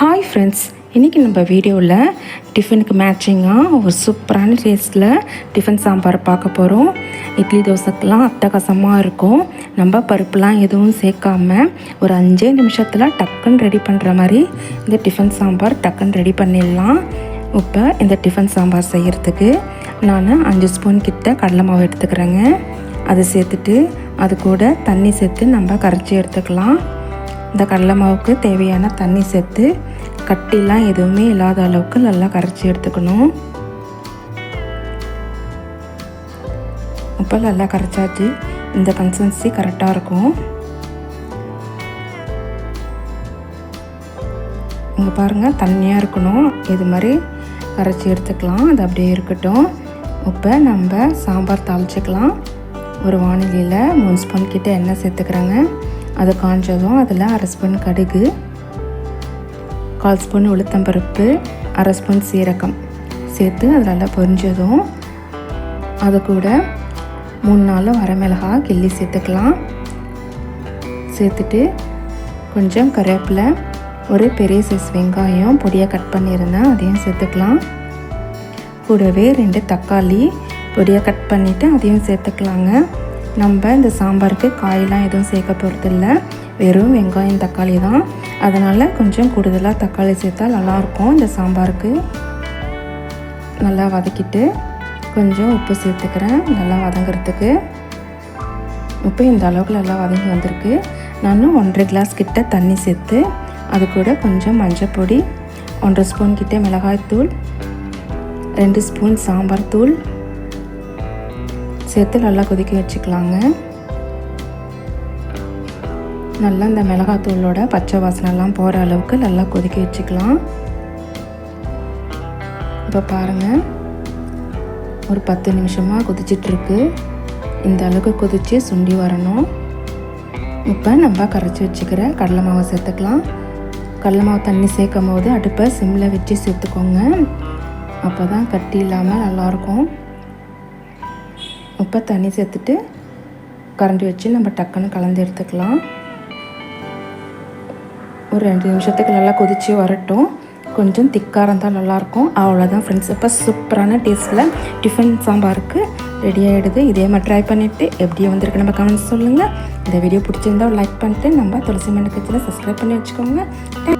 Hi friends இன்றைக்கி நம்ம வீடியோவில் டிஃபனுக்கு மேட்சிங்காக ஒரு சூப்பரான டேஸ்ட்டில் டிஃபன் சாம்பார் பார்க்க போகிறோம் இட்லி தோசைக்கெலாம் அட்டகாசமாக இருக்கும். நம்ம பருப்புலாம் எதுவும் சேர்க்காம ஒரு அஞ்சே நிமிஷத்தில் டக்குன்னு ரெடி பண்ணுற மாதிரி இந்த டிஃபன் சாம்பார் டக்குன்னு ரெடி பண்ணிடலாம். இப்போ இந்த டிஃபன் சாம்பார் செய்கிறதுக்கு நான் அஞ்சு ஸ்பூன் கிட்ட கடலை மாவு எடுத்துக்கிறேங்க. அதை சேர்த்துட்டு அது கூட தண்ணி சேர்த்து நம்ம கரைச்சி எடுத்துக்கலாம். இந்த கடலை மாவுக்கு தேவையான தண்ணி சேர்த்து கட்டிலாம் எதுவுமே இல்லாத அளவுக்கு நல்லா கரைச்சி எடுத்துக்கணும். இப்போ நல்லா கரைச்சாச்சு. இந்த கன்சன்சி கரெக்டாக இருக்கும். இங்கே பாருங்கள் தண்ணியாக இருக்கணும். இது மாதிரி கரைச்சி எடுத்துக்கலாம். அது அப்படியே இருக்கட்டும். இப்போ நம்ம சாம்பார் தாளிச்சிக்கலாம். ஒரு வானிலையில் மூணு ஸ்பூன் கிட்டே எண்ணெய் சேர்த்துக்கிறாங்க. அது காஞ்சதும் அதில் அரை ஸ்பூன் கடுகு கால் ஸ்பூன் உளுத்தம்பருப்பு அரை ஸ்பூன் சீரகம் சேர்த்து அது நல்லா பொரிஞ்சதும் அது கூட மூணு நாள் வரமிளகா கிள்ளி சேர்த்துக்கலாம். சேர்த்துட்டு கொஞ்சம் கருவேப்பிலை ஒரு பெரிய சைஸ் வெங்காயம் பொடியாக கட் பண்ணியிருந்தேன் அதையும் சேர்த்துக்கலாம். கூடவே ரெண்டு தக்காளி பொடியாக கட் பண்ணிவிட்டு அதையும் சேர்த்துக்கலாங்க. நம்ம இந்த சாம்பாருக்கு காயெலாம் எதுவும் சேர்க்க போகிறதில்ல வெறும் வெங்காயம் தக்காளி தான். அதனால் கொஞ்சம் கூடுதலாக தக்காளி சேர்த்தா நல்லாயிருக்கும். இந்த சாம்பாருக்கு நல்லா வதக்கிட்டு கொஞ்சம் உப்பு சேர்த்துக்கிறேன். நல்லா வதங்கிறதுக்கு உப்பு இந்த அளவுக்கு நல்லா வதங்கி வந்திருக்கு. நான் ஒன்றரை கிளாஸ் கிட்ட தண்ணி சேர்த்து அது கூட கொஞ்சம் மஞ்சள் பொடி ஒன்றரை ஸ்பூன் கிட்டே மிளகாய்த்தூள் ரெண்டு ஸ்பூன் சாம்பார் தூள் சேர்த்து நல்லா கொதிக்க வச்சுக்கலாங்க. நல்லா இந்த மிளகாத்தூளோட பச்சை வாசனைலாம் போகிற அளவுக்கு நல்லா கொதிக்க வச்சுக்கலாம். இப்போ பாருங்கள் ஒரு பத்து நிமிஷமாக கொதிச்சிட்ருக்கு. இந்த அளவுக்கு கொதித்து சுண்டி வரணும். இப்போ நம்ம கரைச்சி வச்சுக்கிற கடலை மாவை சேர்த்துக்கலாம். கடலை மாவு தண்ணி சேர்க்கும் போது அடுப்பை சிம்மில் வச்சு சேர்த்துக்கோங்க. அப்போ தான் கட்டி இல்லாமல் நல்லாயிருக்கும். இப்போ தண்ணி சேர்த்துட்டு கரண்டி வச்சு நம்ம டக்குன்னு கலந்து எடுத்துக்கலாம். ஒரு ரெண்டு நிமிஷத்துக்கு நல்லா கொதித்து வரட்டும். கொஞ்சம் திக்காக இருந்தால் நல்லாயிருக்கும். அவ்வளோதான் ஃப்ரெண்ட்ஸ் இப்போ சூப்பரான டேஸ்ட்டில் டிஃபன் சாம்பாருக்கு ரெடி ஆகிடுது இதே மாதிரி ட்ரை பண்ணிவிட்டு எப்படி வந்திருக்கு நம்ம கமெண்ட்ஸ் சொல்லுங்கள் இந்த வீடியோ பிடிச்சிருந்தா லைக் பண்ணிட்டு நம்ம துளசி மண்ணு கட்சியில் சப்ஸ்கிரைப் பண்ணி வச்சுக்கோங்க.